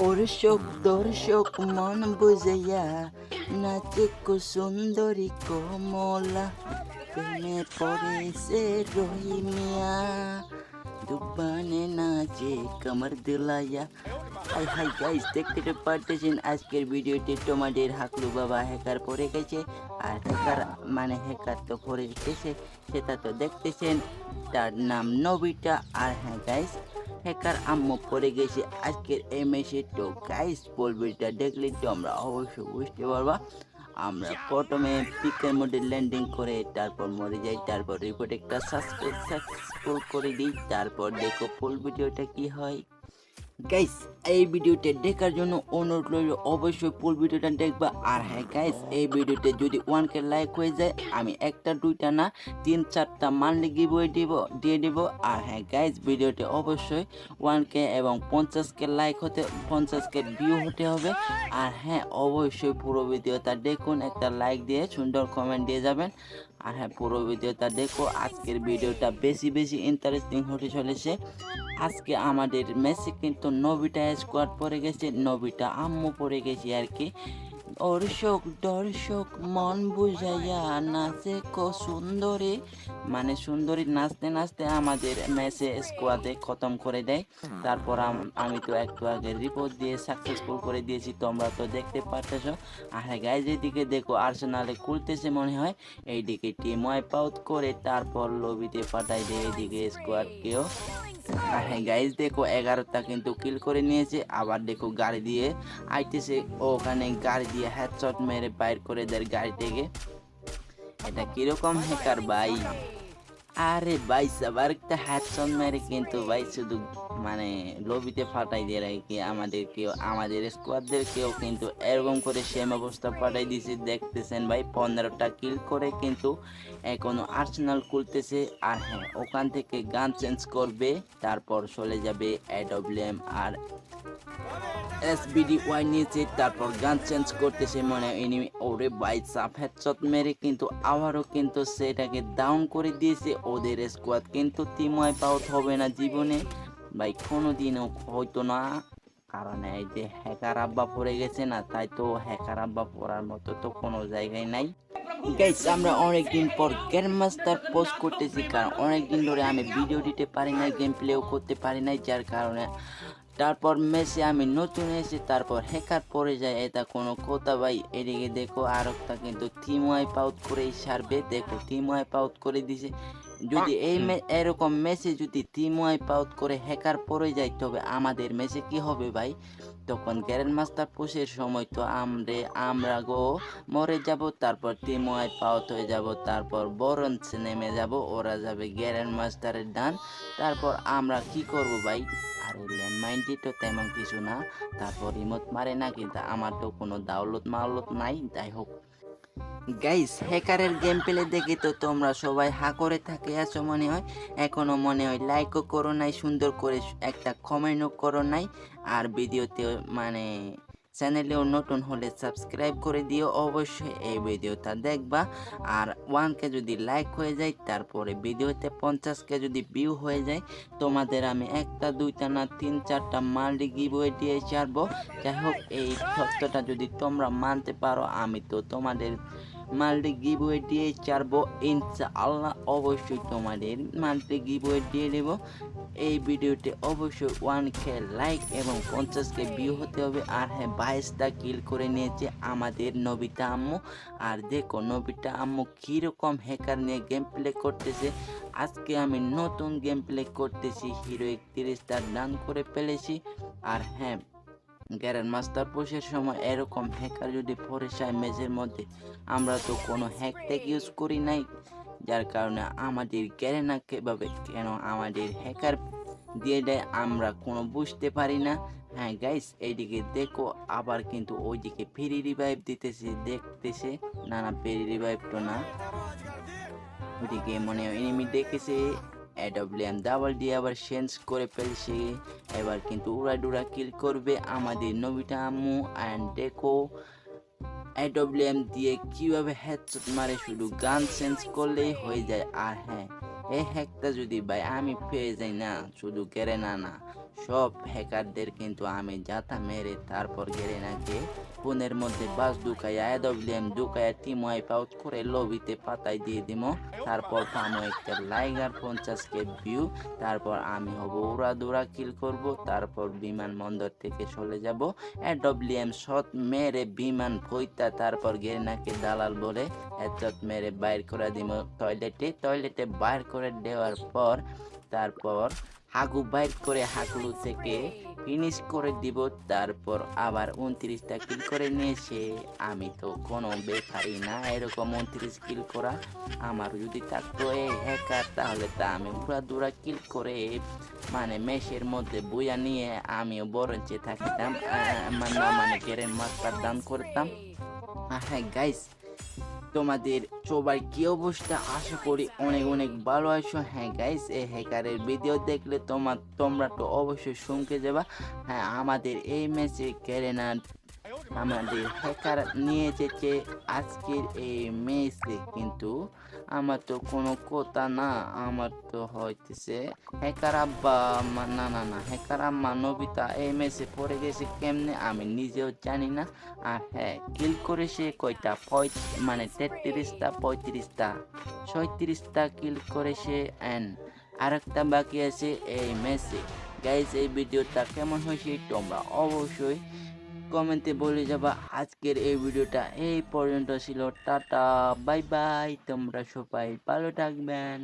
দর্শক দর্শক মন বুঝাইয়া নাচে সুন্দরী কমলা প্রেমে পড়েছে রহিমিয়া দুবানে নাচে কমর দিলাইয়া হাই হাই গাইস দেখতে পারতেছেন আজকের ভিডিওতে তোমাদের হাকলু বাবা হ্যাকার পড়ে গেছে আর হ্যাকার মানে হ্যাকার তো পড়ে গেছে সেটা তো দেখতেছেন তার নাম নবিতা আর হ্যাঁ গাইস হ্যাকার আম্মু পড়ে গেছে। আজকের এই মেসে তো গাইস পলবিটা দেখলে তো আমরা অবশ্যই বুঝতে পারবা। আমরা প্রথমে পিকের মধ্যে ল্যান্ডিং করে তারপর মরে যাই, তারপর রিপোর্ট একটা সাকসেসফুল করে দিই, তারপর দেখো ফুল ভিডিওটা কি হয়। গাইস এই ভিডিওটা দেখার জন্য অনুরোধ রইল, অবশ্যই ফুল ভিডিওটা দেখবা। আর হ্যাঁ গাইস এই ভিডিওতে যদি ওয়ান কে লাইক হয়ে যায়, আমি একটা, দুইটা না, তিন, চারটা মানলে গিবই দিব, দিয়ে দিব। আর হ্যাঁ গাইস ভিডিওতে অবশ্যই ওয়ান কে এবং পঞ্চাশ কে লাইক হতে, পঞ্চাশ কে ভিউ হতে হবে। আর হ্যাঁ অবশ্যই পুরো ভিডিওটা দেখুন, একটা লাইক দিয়ে, সুন্দর কমেন্ট দিয়ে যাবেন। আর হ্যাঁ পুরো ভিডিওটা দেখো। আজকের ভিডিওটা বেশি বেশি ইন্টারেস্টিং হতে চলেছে। আজকে আমাদের মেসি কিন্তু নবিটা স্কোয়াড পড়ে গেছে, নবিটা আম্মু পড়ে গেছে আর কি। দর্শক দর্শক মন বুঝাইয়া নাচে ক সুন্দরী। মানে সুন্দরী নাচতে নাচতে আমাদের ম্যাচে স্কোয়াডে খতম করে দেয়। তারপর আমি তো একটু আগে রিপোর্ট দিয়ে সাকসেসফুল করে দিয়েছি, তোমরা তো দেখতে পারতেছ। আর গাইজ এদিকে দেখো আর্সেনালে খুলতেছে মনে হয়। এইদিকে টিম ওয়াইপ আউট করে তারপর লবিতে পাঠাই দেয় এদিকে স্কোয়াডকেও আর হ্যাঁ গাইজ দেখো এগারোটা কিন্তু কিল করে নিয়েছে। আবার দেখো গাড়ি দিয়ে আইতেছে। ওখানে গাড়ি দিয়ে হেডশট মেরে বাইর করে দেয় গাড়ি থেকে। এটা কীরকম হ্যাকার ভাই? আরে ভাই, সবার একটা হেডশট মেরে কিন্তু ভাই শুধু মানে লবিতে ফাটাই দিয়ে রাখে আমাদের কেউ, আমাদের স্কোয়াডদের কেউ কিন্তু এরকম করে সেম অবস্থা পাঠাই দিয়েছে দেখতেছেন ভাই, পনেরোটা কিল করে কিন্তু এখনও আর্সেনাল খুলতেছে। আর হ্যাঁ ওখান থেকে গান চেঞ্জ করবে, তারপর চলে যাবে এডব্লিউএম আর এসবিডি ওয়াই নিয়েছে, তারপর গান চেঞ্জ করতেছে মানে এনিমি ওরে বাই সাপ হেডশট মেরে কিন্তু আবারও কিন্তু সেটাকে ডাউন করে দিয়েছে। ওদের স্কোয়াড কিন্তু টিম ওয়াইপ আউট হবে না জীবনে। ভাই, কোনোদিনও হয়তো না, কারণ এই যে হ্যাকার আব্বা পড়ে গেছে না, তাই তো হ্যাকার আব্বা পড়ার মতো তো কোনো জায়গায় নাই। গাইস আমরা অনেকদিন পর গেম মাস্টার পোস্ট করতেছি, কারণ অনেকদিন ধরে আমি ভিডিও দিতে পারি নাই গেম প্লেও করতে পারি নাই, যার কারণে তারপর মেসে, আমি নতুন এসে তারপর হেকার পরে যায়, এটা কোনো কথা ভাই। এদিকে দেখো আরকটা কিন্তু টিম ওয়াইপ আউট করেই সারবে, দেখো টিম ওয়াইপ আউট করে দিছে। যদি এই এরকম মেসে যদি টিম ওয়াইপ আউট করে হ্যাকার পড়ে যায় তবে আমাদের মেসে কি হবে ভাই? তখন গ্যারেন মাস্টার পুষের সময় তো আমরা আমরা গো মরে যাব তারপর টিম ওয়াইপ আউট হয়ে যাব তারপর বরঞ্চ নেমে যাব ওরা যাবে গ্যারেন মাস্টারের ডান তারপর আমরা কি করব ভাই? আরে ল্যান্ডমাইনটি তো তেমন কিছু না তারপর রিমোট মারে না কিন্তু আমার তো কোনো দাওলত মাওলত নাই যাই হোক। গাইস হ্যাকারের গেম প্লে দেখে তো তোমরা সবাই হা করে থাকে আছো মনে হয়? এখনও মনে হয় লাইকও করো নাই, সুন্দর করে একটা কমেন্টও করো নাই, আর ভিডিওতে মানে চ্যানেলেও নতুন হলে সাবস্ক্রাইব করে দিও, অবশ্যই এই ভিডিওটা দেখবা, আর ওয়ানকে যদি লাইক হয়ে যায়, তারপরে ভিডিওতে পঞ্চাশকে যদি ভিউ হয়ে যায়, তোমাদের আমি একটা, দুইটা না, তিন, চারটা মাল্টি গিভওয়ে দিয়ে ছাড়বো। যাই হোক, এই সত্যটা যদি তোমরা মানতে পারো, আমি তো তোমাদের মাল্টি গিভওয়ে দিয়ে ছাড়বো ইনশা আল্লাহ অবশ্যই তোমাদের মাল্টি গিভওয়ে দিয়ে দেবো। এই ভিডিওতে অবশ্যই ওয়ান কে লাইক এবং পঞ্চাশ কে ভিউ হতে হবে। আর হ্যাঁ বাইশটা কিল করে নিয়েছে আমাদের নবিতা আম্মু। আর দেখো, নবিতা আম্মু কীরকম হ্যাকার নিয়ে গেম প্লে করতেছে। আজকে আমি নতুন গেম প্লে করতেছি হিরো একত্রিশটা ডান করে ফেলেছি। আর হ্যাঁ গ্যারেন মাস্টার পোষের সময় এরকম হ্যাকার যদি পরেশায় মেজের মধ্যে, আমরা তো কোনো হ্যাক ট্যাক ইউজ করি নাই। যার কারণে আমাদের গ্যারেনা কীভাবে কেন আমাদের হ্যাকার দিয়ে দেয় আমরা কোনো বুঝতে পারি না। হ্যাঁ গাইস এইদিকে দেখো, আবার কিন্তু ওইদিকে ফ্রি রিভাইভ দিতেছে, দেখতেছে। না না ফ্রি রিভাইভ তো না। ওইদিকে মনে এনিমি দেখেছে। এডব্লিউএম ডাবল দিয়ে আবার চেঞ্জ করে ফেলছে। এবার কিন্তু উড়া ডুরা কিল করবে আমাদের নবিটা আম্মু। অ্যান্ড দেখো এডব্লিউএম দিয়ে কীভাবে হেডশট মারে, শুধু গান চেঞ্জ করলেই হয়ে যায়। আর হ্যাঁ এই হ্যাকটা যদি ভাই আমি পেয়ে যাই না, শুধু কেড়ে না না। সব হ্যাকারদের কিন্তু আমি জাতা মেরে তারপর গেরেনাকে ফোনের মধ্যে বাস ঢুকাইয়া এডব্লিউএম ঢুকাইয়া টিম ওয়াইপ আউট করে লবিতে পাতায় দিয়ে দিমো। তারপর পামো একটা লাইক আর পঞ্চাশ কে ভিউ তারপর আমি হব উড়া দুরা কিল করব, তারপর বিমানবন্দর থেকে চলে যাব। এডব্লিউএম শট মেরে বিমান ভইতা, তারপর গেরেনাকে দালাল বলে হেডশট মেরে বাইর করে দিব টয়লেটে টয়লেটে বাইর করে দেওয়ার পর, তারপর হাগু বাইর করে হাগুলু থেকে ফিনিশ করে দিব, তারপর আবার উনত্রিশটা কিল করে নিয়েছে আমি তো কোনো বেকারি না, এরকম উনত্রিশ কিল করা আমার যদি থাকতো এই হ্যাকার তাহলে তা আমি পুরা দুরা কিল করে মানে মেশের মধ্যে বইয়া নিয়ে আমিও বরঞ্চে থাকতাম মানে মানে কেরেন মাস্টার দান করতাম। হ্যাঁ গাইস তোমাদের সবাই কি অবস্থা? আশা করি অনেক অনেক ভালো আছো। হ্যাঁ গাইস এই হ্যাকারের ভিডিও দেখলে তোমার তোমরা তো অবশ্যই শুনকে যাবা। হ্যাঁ আমাদের এই ম্যাচে কেরেনা আমাদের হ্যাকার নিয়ে যেতে আজকের এই ম্যাচে কিন্তু আমার তো কোনো কথা না, আমার তো হইতেছে হ্যাকার আব্বা না না না হ্যাকার আম্মা নবিতা এই ম্যাচে পড়ে গেছে কেমনে আমি নিজেও জানি না। আর হ্যাঁ কিল করেছে কয়টা? পঁয় মানে তেত্রিশটা, পঁয়ত্রিশটা, ছয়ত্রিশটা কিল করেছে অ্যান্ড আরেকটা বাকি আছে এই ম্যাচে গাইজ এই ভিডিওটা কেমন হয়েছে তোমরা অবশ্যই কমেন্টে বলে যাবা আজকের এই ভিডিওটা এই পর্যন্ত ছিল। টাটা, বাই বাই, তোমরা সবাই ভালো থাকবেন।